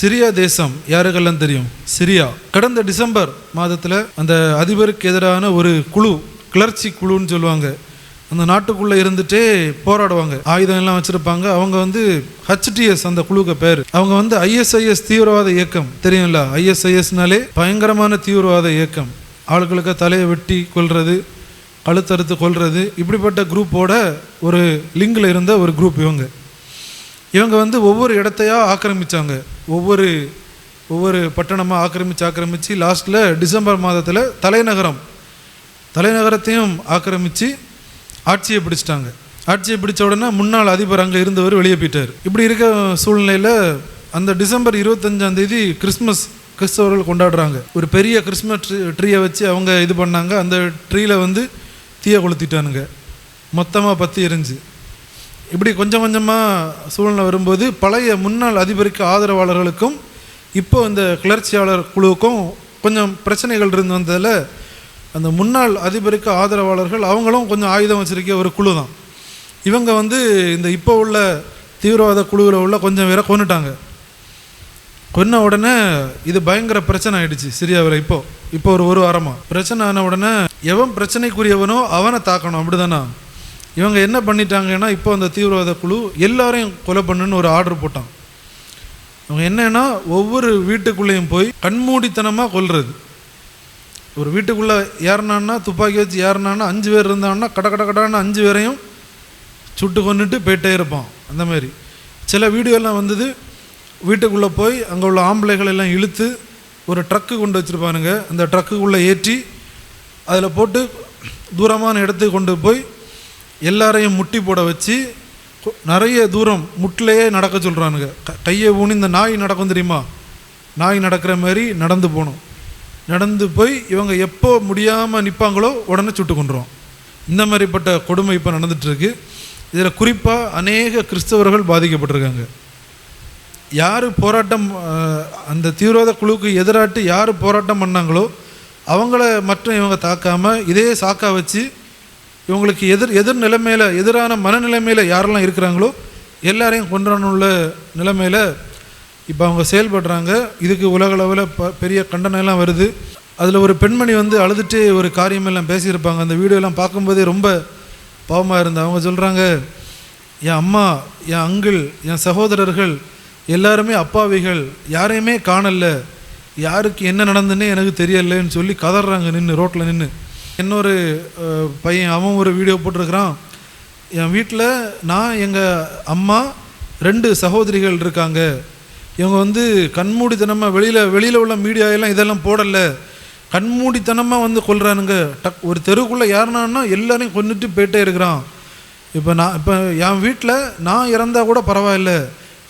Syria தேசம் யாருக்கெல்லாம் தெரியும்? சிரியா. கடந்த டிசம்பர் மாதத்தில் அந்த அதிபருக்கு எதிரான ஒரு குழு கிளர்ச்சி குழுன்னு சொல்லுவாங்க. அந்த நாட்டுக்குள்ளே இருந்துட்டே போராடுவாங்க. ஆயுதம் எல்லாம் வச்சுருப்பாங்க. அவங்க வந்து ஹச்டிஎஸ் அந்த குழுக்கு பேர். அவங்க வந்து ஐஎஸ்ஐஎஸ் தீவிரவாத இயக்கம். தெரியும்ல? ஐஎஸ்ஐஎஸ்னாலே பயங்கரமான தீவிரவாத இயக்கம். ஆளுகளுக்கு தலையை வெட்டி கொள்வது கழுத்தறுத்து கொள்வது இப்படிப்பட்ட குரூப்போட ஒரு லிங்கில் இருந்த ஒரு குரூப் இவங்க. இவங்க வந்து ஒவ்வொரு இடத்தையாக ஆக்கிரமிச்சாங்க. ஒவ்வொரு ஒவ்வொரு பட்டணமாக ஆக்கிரமித்து ஆக்கிரமித்து லாஸ்ட்டில் டிசம்பர் மாதத்தில் தலைநகரம் தலைநகரத்தையும் ஆக்கிரமித்து ஆட்சியை பிடிச்சிட்டாங்க. ஆட்சியை பிடிச்ச உடனே முன்னாள் அதிபர் அங்கே இருந்தவர் வெளியே போயிட்டார். இப்படி இருக்க சூழ்நிலையில் அந்த டிசம்பர் இருபத்தஞ்சாம் தேதி கிறிஸ்மஸ் கிறிஸ்தவர்கள் கொண்டாடுறாங்க. ஒரு பெரிய கிறிஸ்மஸ் ட்ரீ ட்ரீயை வச்சு அவங்க இது பண்ணாங்க. அந்த ட்ரீயில் வந்து தீயை கொளுத்திட்டானுங்க. மொத்தமாக பற்றி எரிஞ்சு. இப்படி கொஞ்சம் கொஞ்சமாக சூழ்நிலை வரும்போது பழைய முன்னாள் அதிபருக்கு ஆதரவாளர்களுக்கும் இப்போ இந்த கிளர்ச்சியாளர் குழுவுக்கும் கொஞ்சம் பிரச்சனைகள் இருந்து வந்ததில் அந்த முன்னாள் அதிபருக்கு ஆதரவாளர்கள் அவங்களும் கொஞ்சம் ஆயுதம் வச்சிருக்க ஒரு குழு தான். இவங்க வந்து இந்த இப்போ உள்ள தீவிரவாத குழுவில் உள்ள கொஞ்சம் பேரை கொண்டுட்டாங்க கொன்ன உடனே இது பயங்கர பிரச்சனை ஆயிடுச்சு சிரியாவில் இப்போது இப்போ. ஒரு ஒரு வாரமாக பிரச்சனை ஆன உடனே எவன் பிரச்சனைக்குரியவனோ அவனை தாக்கணும் அப்படிதானா? இவங்க என்ன பண்ணிட்டாங்கன்னா இப்போ அந்த தீவிரவாத குழு எல்லாரையும் கொலை பண்ணுன்னு ஒரு ஆர்டர் போட்டான் அவங்க என்னென்னா ஒவ்வொரு வீட்டுக்குள்ளேயும் போய் கண்மூடித்தனமாக கொல்றது. ஒரு வீட்டுக்குள்ளே ஏறினான்னா துப்பாக்கி வச்சு ஏறினான்னா அஞ்சு பேர் இருந்தாங்கன்னா கட கட கடான அஞ்சு பேரையும் சுட்டு கொண்டுட்டு போயிட்டே இருப்பான். அந்த மாதிரி. சில வீடியோலாம் வந்தது வீட்டுக்குள்ளே போய் அங்கே உள்ள ஆம்பளைகள் எல்லாம் இழுத்து ஒரு ட்ரக்கு கொண்டு வச்சுருப்பானுங்க. அந்த ட்ரக்குக்குள்ளே ஏற்றி அதில் போட்டு தூரமான இடத்துக்கு கொண்டு போய் எல்லாரையும் முட்டி போட வச்சு நிறைய தூரம் முட்டிலேயே நடக்க சொல்கிறானுங்க க கையை ஊனி இந்த நாய் நடக்கும் தெரியுமா? நாய் நடக்கிற மாதிரி நடந்து போகணும். நடந்து போய் இவங்க எப்போ முடியாமல் நிற்பாங்களோ உடனே சுட்டு கொண்டுருவோம் இந்த மாதிரிப்பட்ட கொடுமை இப்போ நடந்துகிட்ருக்கு இதில் குறிப்பாக அநேக கிறிஸ்தவர்கள் பாதிக்கப்பட்டிருக்காங்க. யார் போராட்டம் அந்த தீவிரவாத குழுவுக்கு எதிராட்டு யார் போராட்டம் பண்ணாங்களோ அவங்கள மட்டும் இவங்க தாக்காமல் இதே சாக்கா வச்சு இவங்களுக்கு எதிர் எதிர் நிலைமையில் எதிரான மனநிலைமையில் யாரெல்லாம் இருக்கிறாங்களோ எல்லாரையும் கொண்டாடணுள்ள நிலைமையில் இப்போ அவங்க செயல்படுறாங்க. இதுக்கு உலகளவில் ப பெரிய கண்டனம் எல்லாம் வருது. அதில் ஒரு பெண்மணி வந்து அழுதுட்டு ஒரு காரியமெல்லாம் பேசியிருப்பாங்க. அந்த வீடியோலாம் பார்க்கும்போதே ரொம்ப பாவமாக இருந்தது. அவங்க சொல்கிறாங்க என் அம்மா என் அங்கிள் என் சகோதரர்கள் எல்லாருமே அப்பாவிகள். யாரையுமே காணலை. யாருக்கு என்ன நடந்துன்னு எனக்கு தெரியலைன்னு சொல்லி கதறாங்க நின்று ரோட்டில் நின்று இன்னொரு பையன் அவன் ஒரு வீடியோ போட்டிருக்கிறான். என் வீட்டில் நான் எங்கள் அம்மா ரெண்டு சகோதரிகள் இருக்காங்க. இவங்க வந்து கண்மூடித்தனமாக வெளியில் வெளியில் உள்ள மீடியா எல்லாம் இதெல்லாம் போடலை. கண்மூடித்தனமாக வந்து கொள்கிறானுங்க டக் ஒரு தெருவுக்குள்ளே யாருனான்னா எல்லாரையும் கொண்டுட்டு போயிட்டே இருக்கிறான். இப்போ நான் இப்போ என் வீட்டில் நான் இறந்தா கூட பரவாயில்ல.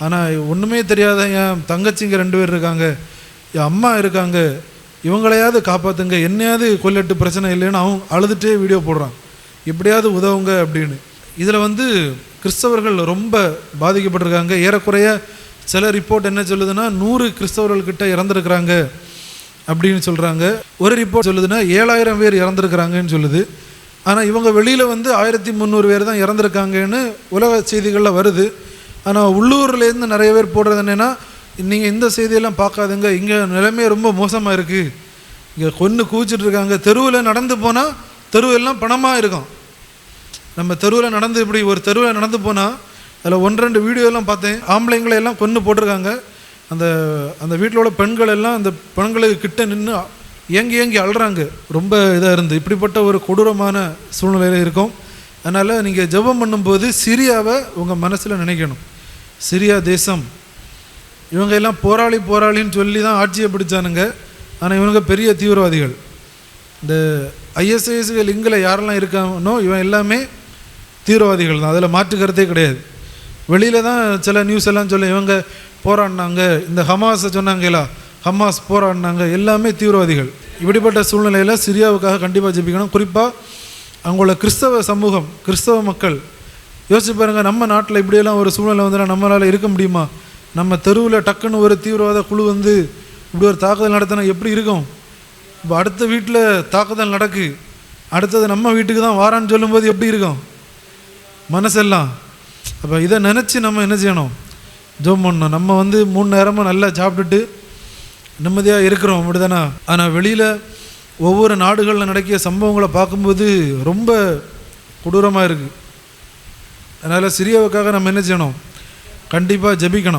ஆனால் ஒன்றுமே தெரியாத என் தங்கச்சிங்க ரெண்டு பேர் இருக்காங்க. என் அம்மா இருக்காங்க. இவங்களையாவது காப்பாற்றுங்க என்னையாவது கொல்லட்டு பிரச்சனை இல்லைன்னு அவன் அழுதுகிட்டே வீடியோ போடுறான். எப்படியாவது உதவுங்க அப்படின்னு. இதில் வந்து கிறிஸ்தவர்கள் ரொம்ப பாதிக்கப்பட்டிருக்காங்க. ஏறக்குறைய சில ரிப்போர்ட் என்ன சொல்லுதுன்னா நூறு கிறிஸ்தவர்கள்கிட்ட இறந்துருக்குறாங்க அப்படின்னு சொல்கிறாங்க ஒரு ரிப்போர்ட் சொல்லுதுன்னா ஏழாயிரம் பேர் இறந்துருக்குறாங்கன்னு சொல்லுது. ஆனால் இவங்க வெளியில் வந்து ஆயிரத்தி முந்நூறு பேர் தான் இறந்துருக்காங்கன்னு உலக செய்திகளில் வருது. ஆனால் உள்ளூர்லேருந்து நிறைய பேர் போடுறது என்னென்னா நீங்கள் இந்த செய்தியெல்லாம் பார்க்காதுங்க. இங்கே நிலைமை ரொம்ப மோசமாக இருக்குது இங்கே கொன்று கூச்சிட்டு இருக்காங்க. தெருவில் நடந்து போனால் தெருவெல்லாம் பணமாக இருக்கும். நம்ம தெருவில் நடந்து இப்படி ஒரு தெருவில் நடந்து போனால் அதில் ஒன்று ரெண்டு வீடியோலாம் பார்த்தேன். ஆம்பளைங்களை எல்லாம் கொன்று போட்டிருக்காங்க. அந்த அந்த வீட்டில் உள்ள பெண்கள் எல்லாம் அந்த பெண்களுக்கு கிட்ட நின்று ஏங்கி ஏங்கி அழுறாங்க. ரொம்ப இதாக இருந்து. இப்படிப்பட்ட ஒரு கொடூரமான சூழ்நிலையில் இருக்கும். அதனால் நீங்கள் ஜெபம் பண்ணும்போது சிரியாவை உங்கள் மனசில் நினைக்கணும். சிரியா தேசம். இவங்க எல்லாம் போராளி போராளின்னு சொல்லி தான் ஆட்சியை பிடிச்சானுங்க. ஆனால் இவனுங்க பெரிய தீவிரவாதிகள். இந்த ஐஎஸ்ஐஎஸ்கள் லிங்கில் யாரெல்லாம் இருக்கானோ இவன் எல்லாமே தீவிரவாதிகள் தான். அதில் மாற்று கருத்தே கிடையாது. வெளியில் தான் சில நியூஸ் எல்லாம் சொல்ல இவங்க போராடினாங்க. இந்த ஹமாஸை சொன்னாங்களா ஹமாஸ் போராடினாங்க. எல்லாமே தீவிரவாதிகள். இப்படிப்பட்ட சூழ்நிலையில் சிரியாவுக்காக கண்டிப்பாக ஜெபிக்கணும். குறிப்பாக அவங்களோட கிறிஸ்தவ சமூகம் கிறிஸ்தவ மக்கள். யோசிச்சு பாருங்க நம்ம நாட்டில் இப்படியெல்லாம் ஒரு சூழ்நிலை வந்துன்னா நம்மளால் இருக்க முடியுமா? நம்ம தெருவில் டக்குன்னு ஒரு தீவிரவாத குழு வந்து இப்படி ஒரு தாக்குதல் நடத்தினா எப்படி இருக்கும்? இப்போ அடுத்த வீட்டில் தாக்குதல் நடக்கு. அடுத்தது நம்ம வீட்டுக்கு தான் வாரான்னு சொல்லும்போது எப்படி இருக்கும்? மனசெல்லாம். அப்போ இதை நினச்சி நம்ம என்ன செய்யணும்? ஜோம் பண்ணணும். நம்ம வந்து மூணு நேரமும் நல்லா சாப்பிட்டுட்டு நிம்மதியாக இருக்கிறோம். அப்படி தானே ஆனால் வெளியில் ஒவ்வொரு நாடுகளில் நடக்கிய சம்பவங்களை பார்க்கும்போது ரொம்ப கொடூரமாக இருக்குது அதனால் சிரியாவுக்காக நம்ம என்ன செய்யணும்? கண்டிப்பாக ஜபிக்கணும்.